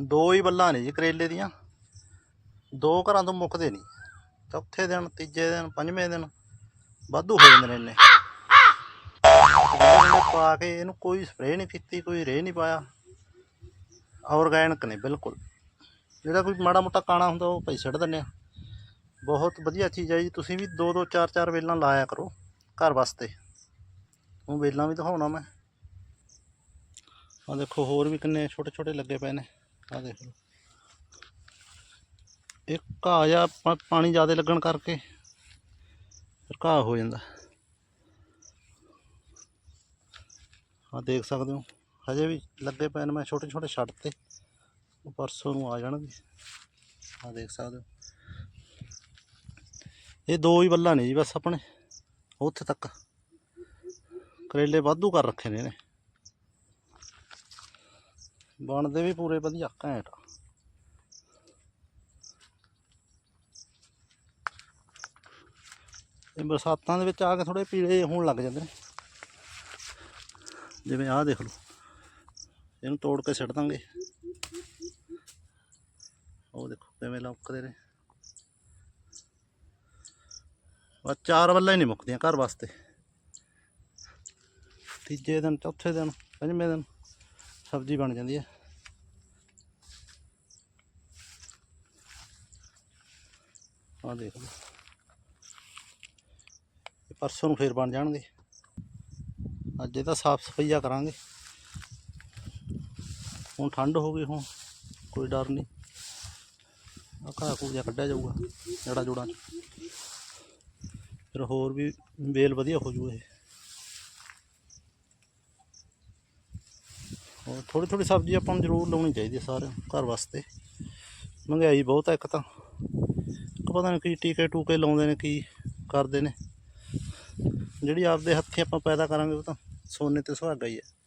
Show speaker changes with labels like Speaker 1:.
Speaker 1: ਦੋ ਹੀ ਬੱਲਾਂ ਨੇ ਜੀ ਕਰੇਲੇ ਦੀਆਂ। ਦੋ ਘਰਾਂ ਤੋਂ ਮੁੱਕਦੇ ਨਹੀਂ। ਚੌਥੇ ਦਿਨ, ਤੀਜੇ ਦਿਨ, ਪੰਜਵੇਂ ਦਿਨ, ਵਾਧੂ ਹੋ ਜਾਂਦੇ ਨੇ ਇੰਨੇ। ਪਾ ਕੇ ਇਹਨੂੰ ਕੋਈ ਸਪਰੇਅ ਨਹੀਂ ਕੀਤੀ, ਕੋਈ ਰੇਹ ਨਹੀਂ ਪਾਇਆ। ਆਰਗੈਨਿਕ ਨੇ ਬਿਲਕੁਲ। ਜਿਹੜਾ ਕੋਈ ਮਾੜਾ ਮੋਟਾ ਕਾਣਾ ਹੁੰਦਾ ਉਹ ਭਾਈ ਛੱਡ ਦਿੰਦੇ ਆ। ਬਹੁਤ ਵਧੀਆ ਚੀਜ਼ ਹੈ ਜੀ। ਤੁਸੀਂ ਵੀ ਦੋ ਦੋ, ਚਾਰ ਚਾਰ ਵੇਲਾਂ ਲਾਇਆ ਕਰੋ ਘਰ ਵਾਸਤੇ। ਉਹ ਵੇਲਾਂ ਵੀ ਦਿਖਾਉਣਾ ਮੈਂ। ਆ ਦੇਖੋ, ਹੋਰ ਵੀ ਕਿੰਨੇ ਛੋਟੇ ਛੋਟੇ ਲੱਗੇ ਪਏ ਨੇ। ਆ ਦੇਖ ਲਓ। ਇਹ ਘਾਹ ਜਾਂ ਪਾਣੀ ਜ਼ਿਆਦਾ ਲੱਗਣ ਕਰਕੇ ਫਿਰ ਘਾਹ ਹੋ ਜਾਂਦਾ। ਆ ਦੇਖ ਸਕਦੇ ਹੋ, ਹਜੇ ਵੀ ਲੱਗੇ ਪਏ ਨੇ ਮੈਂ ਛੋਟੇ ਛੋਟੇ ਛੱਡ ਤੇ, ਉਹ ਪਰਸੋਂ ਨੂੰ ਆ ਜਾਣਗੇ। ਆ ਦੇਖ ਸਕਦੇ ਹੋ। ਇਹ ਦੋ ਹੀ ਬੱਲਾਂ ਨੇ ਜੀ ਬਸ ਆਪਣੇ, ਉੱਥੇ ਤੱਕ। ਕਰੇਲੇ ਵਾਧੂ ਕਰ ਰੱਖੇ ਨੇ ਇਹਨੇ। ਬਣਦੇ ਵੀ ਪੂਰੇ ਵਧੀਆ, ਘੈਂਟ। ਇਹ ਬਰਸਾਤਾਂ ਦੇ ਵਿੱਚ ਆ ਕੇ ਥੋੜੇ ਪੀਲੇ ਹੋਣ ਲੱਗ ਜਾਂਦੇ ਨੇ। ਜਿਵੇਂ ਆਹ ਦੇਖ ਲਓ, ਇਹਨੂੰ ਤੋੜ ਕੇ ਛੱਡ ਦਾਂਗੇ। ਉਹ ਦੇਖੋ ਕਿਵੇਂ ਲੌਕਦੇ ਨੇ। ਆ ਚਾਰ ਵੱਲਾਂ ਹੀ ਨਹੀਂ ਮੁੱਕਦੀਆਂ ਘਰ ਵਾਸਤੇ। ਤੀਜੇ ਦਿਨ, ਚੌਥੇ ਦਿਨ, ਪੰਜਵੇਂ ਦਿਨ। ਸਬਜ਼ੀ ਬਣ ਜਾਂਦੀ ਹੈ। ਆਹ ਦੇਖ ਲਓ। ਇਹ ਪਰਸੋਂ ਨੂੰ ਫੇਰ ਬਣ ਜਾਣਗੇ। ਅੱਜ ਇਹ ਤਾਂ ਸਾਫ਼ ਸਫਾਈਆ ਕਰਾਂਗੇ। ਹੁਣ ਠੰਡ ਹੋ ਗਈ, ਹੁਣ ਕੋਈ ਡਰ ਨਹੀਂ। ਆ ਘਾਹ ਘੂਹ ਜਿਹਾ ਕੱਢਿਆ ਜਾਊਗਾ ਜੜਾ ਜੋੜਾਂ ਚ। ਫਿਰ ਹੋਰ ਵੀ ਵੇਲ ਵਧੀਆ ਹੋ ਜੂ ਇਹ। ਹੋਰ ਥੋੜੀ ਥੋੜੀ ਸਬਜ਼ੀ ਆਪਾਂ ਨੂੰ ਜ਼ਰੂਰ ਲਾਉਣੀ ਚਾਹੀਦੀ ਹੈ ਸਾਰਿਆਂ ਘਰ ਵਾਸਤੇ। ਮਹਿੰਗਾਈ ਬਹੁਤ ਹੈ ਇੱਕ ਤਾਂ। ਇੱਕ ਪਤਾ ਨਹੀਂ ਕੀ ਟੀਕੇ ਟੂਕੇ ਲਾਉਂਦੇ ਨੇ, ਕੀ ਕਰਦੇ ਨੇ। ਜਿਹੜੀ ਆਪਦੇ ਹੱਥੀਂ ਆਪਾਂ ਪੈਦਾ ਕਰਾਂਗੇ ਉਹ ਤਾਂ ਸੋਨੇ ਤੇ ਸੁਹਾਗਾ ਹੀ ਹੈ।